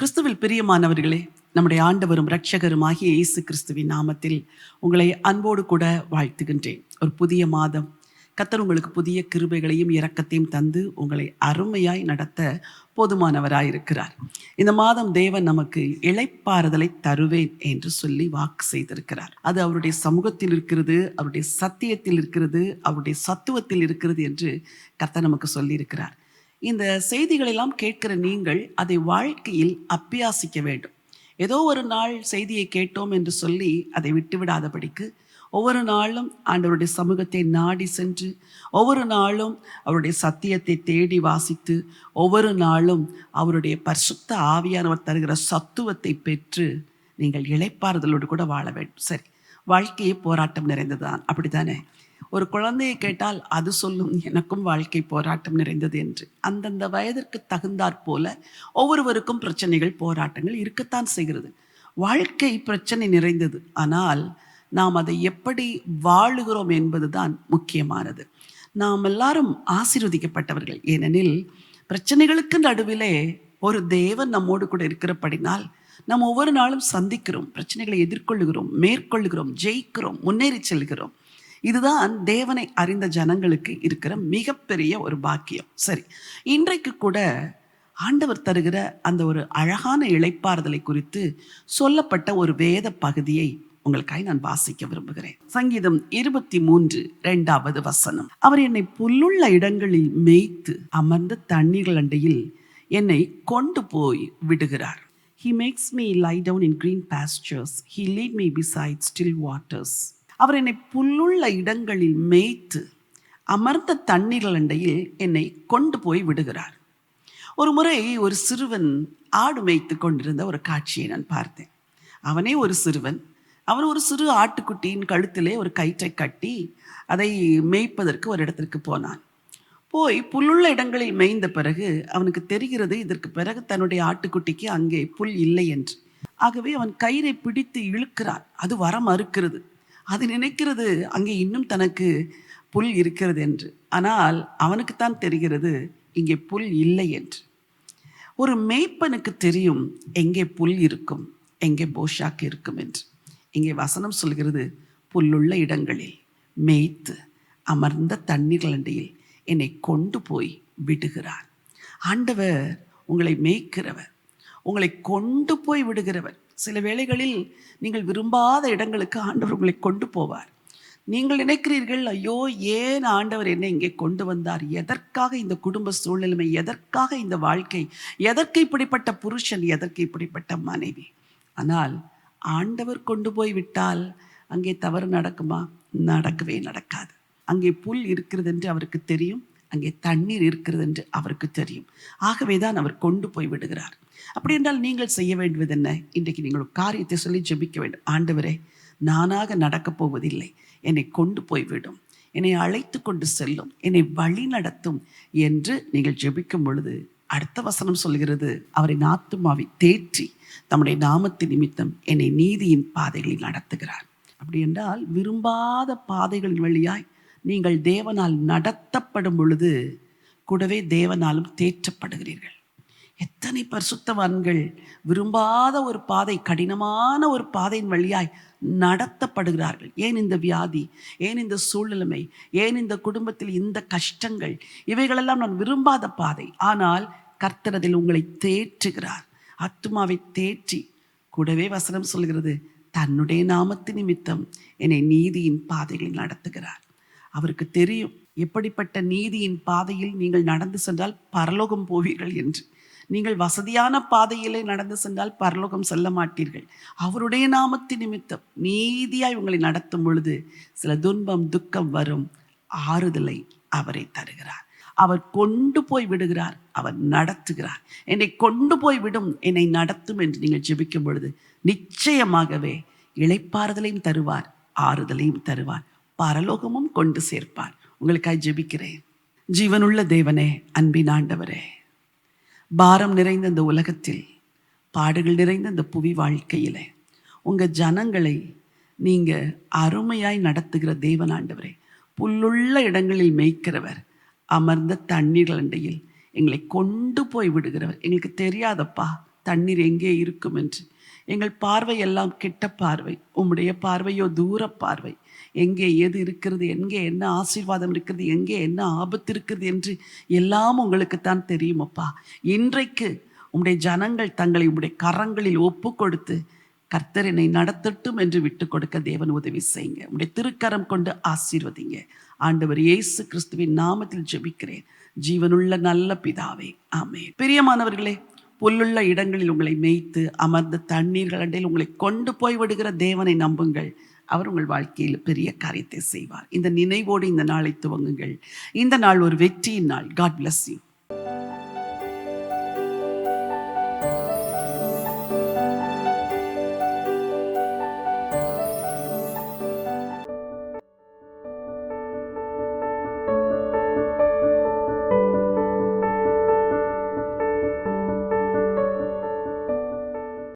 கிறிஸ்துவில் பிரியமானவர்களே நம்முடைய ஆண்டவரும் இரட்சகருமாகிய இயேசு கிறிஸ்துவின் நாமத்தில் உங்களை அன்போடு கூட வாழ்த்துகின்றேன். ஒரு புதிய மாதம். கத்தர் உங்களுக்கு புதிய கிருபைகளையும் இரக்கத்தையும் தந்து உங்களை அருமையாய் நடத்த போதுமானவராயிருக்கிறார். இந்த மாதம் தேவன் நமக்கு இளைப்பாறுதலை தருவேன் என்று சொல்லி வாக்கு செய்திருக்கிறார். அது அவருடைய சமூகத்தில் இருக்கிறது அவருடைய சத்தியத்தில் இருக்கிறது அவருடைய சத்துவத்தில் இருக்கிறது என்று கர்த்தர் நமக்கு சொல்லியிருக்கிறார். இந்த செய்திகளெல்லாம் கேட்கிற நீங்கள் அதை வாழ்க்கையில் அப்பியாசிக்க வேண்டும். ஏதோ ஒரு நாள் செய்தியை கேட்டோம் என்று சொல்லி அதை விட்டுவிடாதபடிக்கு ஒவ்வொரு நாளும் ஆண்டவருடைய சமூகத்தை நாடி சென்று ஒவ்வொரு நாளும் அவருடைய சத்தியத்தை தேடி வாசித்து ஒவ்வொரு நாளும் அவருடைய பரிசுத்த ஆவியானவர் தருகிற சத்துவத்தை பெற்று நீங்கள் இழைப்பாறுதலோடு கூட வாழ வேண்டும். சரி வாழ்க்கையே போராட்டம் நிறைந்ததுதான். அப்படித்தானே? ஒரு குழந்தையை கேட்டால் அது சொல்லும் எனக்கும் வாழ்க்கை போராட்டம் நிறைந்தது என்று. அந்தந்த வயதிற்கு தகுந்தாற் போல ஒவ்வொருவருக்கும் பிரச்சனைகள் போராட்டங்கள் இருக்கத்தான் செய்கிறது. வாழ்க்கை பிரச்சனை நிறைந்தது. ஆனால் நாம் அதை எப்படி வாழுகிறோம் என்பதுதான் முக்கியமானது. நாம் எல்லாரும் ஆசீர்வதிக்கப்பட்டவர்கள். ஏனெனில் பிரச்சனைகளுக்கு நடுவிலே ஒரு தேவன் நம்மோடு கூட இருக்கிறபடினால் நாம் ஒவ்வொரு நாளும் சந்திக்கிறோம் பிரச்சனைகளை எதிர்கொள்ளுகிறோம் மேற்கொள்ளுகிறோம் ஜெயிக்கிறோம் முன்னேறி செல்கிறோம். இதுதான் தேவனை அறிந்த ஜனங்களுக்கு இருக்கிற மிகப்பெரிய ஒரு பாக்கியம். சரி இன்றைக்கு கூட ஆண்டவர் தருகிற அந்த ஒரு அழகான இளைப்பாறுதலை குறித்து சொல்லப்பட்ட ஒரு வேத பகுதியை உங்களுக்காக நான் வாசிக்க விரும்புகிறேன். சங்கீதம் இருபத்தி மூன்று இரண்டாவது வசனம். அவர் என்னை புல்லுள்ள இடங்களில் மேய்த்து அமர்ந்த தண்ணீர்கள் அண்டையில் என்னை கொண்டு போய் விடுகிறார். He makes me lie down in green pastures he leads me beside still waters அவர் என்னை புல்லுள்ள இடங்களில் மேய்த்து அமர்ந்த தண்ணீர்கள் அண்டையில் என்னை கொண்டு போய் விடுகிறார். ஒரு முறை ஒரு சிறுவன் ஆடு மேய்த்து கொண்டிருந்த ஒரு காட்சியை நான் பார்த்தேன். அவனே ஒரு சிறுவன். அவன் ஒரு சிறு ஆட்டுக்குட்டியின் கழுத்திலே ஒரு கயிற்றை கட்டி அதை மேய்ப்பதற்கு ஒரு இடத்திற்கு போனான். போய் புல்லுள்ள இடங்களில் மேய்ந்த பிறகு அவனுக்கு தெரிகிறது இதற்கு பிறகு தன்னுடைய ஆட்டுக்குட்டிக்கு அங்கே புல் இல்லை என்று. ஆகவே அவன் கயிறை பிடித்து இழுக்கிறான். அது வர மறுக்கிறது. அது நினைக்கிறது அங்கே இன்னும் தனக்கு புல் இருக்கிறது என்று. ஆனால் அவனுக்குத்தான் தெரிகிறது இங்கே புல் இல்லை என்று. ஒரு மேய்ப்பனுக்கு தெரியும் எங்கே புல் இருக்கும் எங்கே போஷாக்கு இருக்கும் என்று. இங்கே வசனம் சொல்கிறது புல்லுள்ள இடங்களில் மேய்த்து அமர்ந்த தண்ணீர் அண்டையில் என்னை கொண்டு போய் விடுகிறார். ஆண்டவர் உங்களை மேய்க்கிறவர் உங்களை கொண்டு போய் விடுகிறவர். சில வேளைகளில் நீங்கள் விரும்பாத இடங்களுக்கு ஆண்டவர் உங்களை கொண்டு போவார். நீங்கள் நினைக்கிறீர்கள் ஐயோ ஏன் ஆண்டவர் என்னை இங்கே கொண்டு வந்தார்? எதற்காக இந்த குடும்ப சூழ்நிலைமை? எதற்காக இந்த வாழ்க்கை? எதற்கு இப்படிப்பட்ட புருஷன்? எதற்கு இப்படிப்பட்ட மனைவி? ஆனால் ஆண்டவர் கொண்டு போய் விட்டால் அங்கே தவறு நடக்குமா? நடக்கவே நடக்காது. அங்கே புல் இருக்கிறது என்று அவருக்கு தெரியும். அங்கே தண்ணீர் இருக்கிறது என்று அவருக்கு தெரியும். ஆகவே தான் அவர் கொண்டு போய் விடுகிறார். அப்படி என்றால் நீங்கள் செய்ய வேண்டுவது என்ன? இன்றைக்கு நீங்கள் ஒரு காரியத்தை சொல்லி ஜெபிக்க வேண்டும். ஆண்டவரே நானாக நடக்கப் போவதில்லை. என்னை கொண்டு போய் விடும். என்னை அழைத்து கொண்டு செல்லும். என்னை வழி நடத்தும் என்று நீங்கள் ஜெபிக்கும் பொழுது அடுத்த வசனம் சொல்கிறது அவரின் ஆத்துமாவை தேற்றி தம்முடைய நாமத்து நிமித்தம் என்னை நீதியின் பாதைகளில் நடத்துகிறார். அப்படி என்றால் விரும்பாத பாதைகளின் வழியாய் நீங்கள் தேவனால் நடத்தப்படும் பொழுது கூடவே தேவனாலும் தேற்றப்படுகிறீர்கள். எத்தனை பரிசுத்தவான்கள் விரும்பாத ஒரு பாதை கடினமான ஒரு பாதையின் வழியாய் நடத்தப்படுகிறார்கள். ஏன் இந்த வியாதி? ஏன் இந்த சூழ்நிலைமை? ஏன் இந்த குடும்பத்தில் இந்த கஷ்டங்கள்? இவைகளெல்லாம் நான் விரும்பாத பாதை. ஆனால் கர்த்தரதில் உங்களை தேற்றுகிறார். அத்துமாவை தேற்றி கூடவே வசனம் சொல்கிறது தன்னுடைய நாமத்து நிமித்தம் என்னை நீதியின் பாதைகளில் நடத்துகிறார். அவருக்கு தெரியும். எப்படிப்பட்ட நீதியின் பாதையில் நீங்கள் நடந்து சென்றால் பரலோகம் போவீர்கள் என்று. நீங்கள் வசதியான பாதையிலே நடந்து சென்றால் பரலோகம் செல்ல மாட்டீர்கள். அவருடைய நாமத்து நிமித்தம் நீதியாய் உங்களை நடத்தும் பொழுது சில துன்பம் துக்கம் வரும். ஆறுதலை அவரை தருகிறார். அவர் கொண்டு போய் விடுகிறார். அவர் நடத்துகிறார். என்னை கொண்டு போய் விடும். என்னை நடத்தும் என்று நீங்கள் ஜெபிக்கும் பொழுது நிச்சயமாகவே இளைப்பாறுதலையும் தருவார் ஆறுதலையும் தருவார். பரலோகமும் கொண்டு சேர்ப்பார். உங்களுக்காய் ஜெபிக்கிறேன். ஜீவனுள்ள தேவனே அன்பின் ஆண்டவரே பாரம் நிறைந்த இந்த உலகத்தில் பாடுகள் நிறைந்த இந்த புவி வாழ்க்கையிலே உங்கள் ஜனங்களை நீங்கள் அருமையாய் நடத்துகிற தேவன் ஆண்டவரே புல்லுள்ள இடங்களில் மேய்க்கிறவர் அமர்ந்த தண்ணீர் அண்டையில் எங்களை கொண்டு போய் விடுகிறவர். எங்களுக்கு தெரியாதப்பா தண்ணீர் எங்கே இருக்கும் என்று. எங்கள் பார்வை எல்லாம் கிட்ட பார்வை. உம்முடைய பார்வையோ தூர பார்வை. எங்கே எது இருக்கிறது எங்கே என்ன ஆசீர்வாதம் இருக்கிறது எங்கே என்ன ஆபத்து இருக்கிறது என்று எல்லாம் உங்களுக்குத்தான் தெரியுமப்பா இன்றைக்கு உம்முடைய ஜனங்கள் தங்களை உம்முடைய கரங்களில் ஒப்பு கொடுத்து கர்த்தர் நடத்தட்டும் என்று விட்டு கொடுக்க தேவன் உதவி செய்யுங்க. உம்முடைய திருக்கரம் கொண்டு ஆசீர்வதிங்க. ஆண்டவர் இயேசு கிறிஸ்துவின் நாமத்தில் ஜெபிக்கிறேன். ஜீவனுள்ள நல்ல பிதாவே. ஆமே பிரியமானவர்களே புல்லுள்ள இடங்களில் உங்களை மேய்த்து அமர்ந்த தண்ணீர்கள் அண்டையில் உங்களை கொண்டு போய் விடுகிற தேவனை நம்புங்கள். அவர் உங்கள் வாழ்க்கையில் பெரிய காரியத்தை செய்வார். இந்த நினைவோடு இந்த நாளை துவங்குங்கள். இந்த நாள் ஒரு வெற்றியின் நாள். God bless you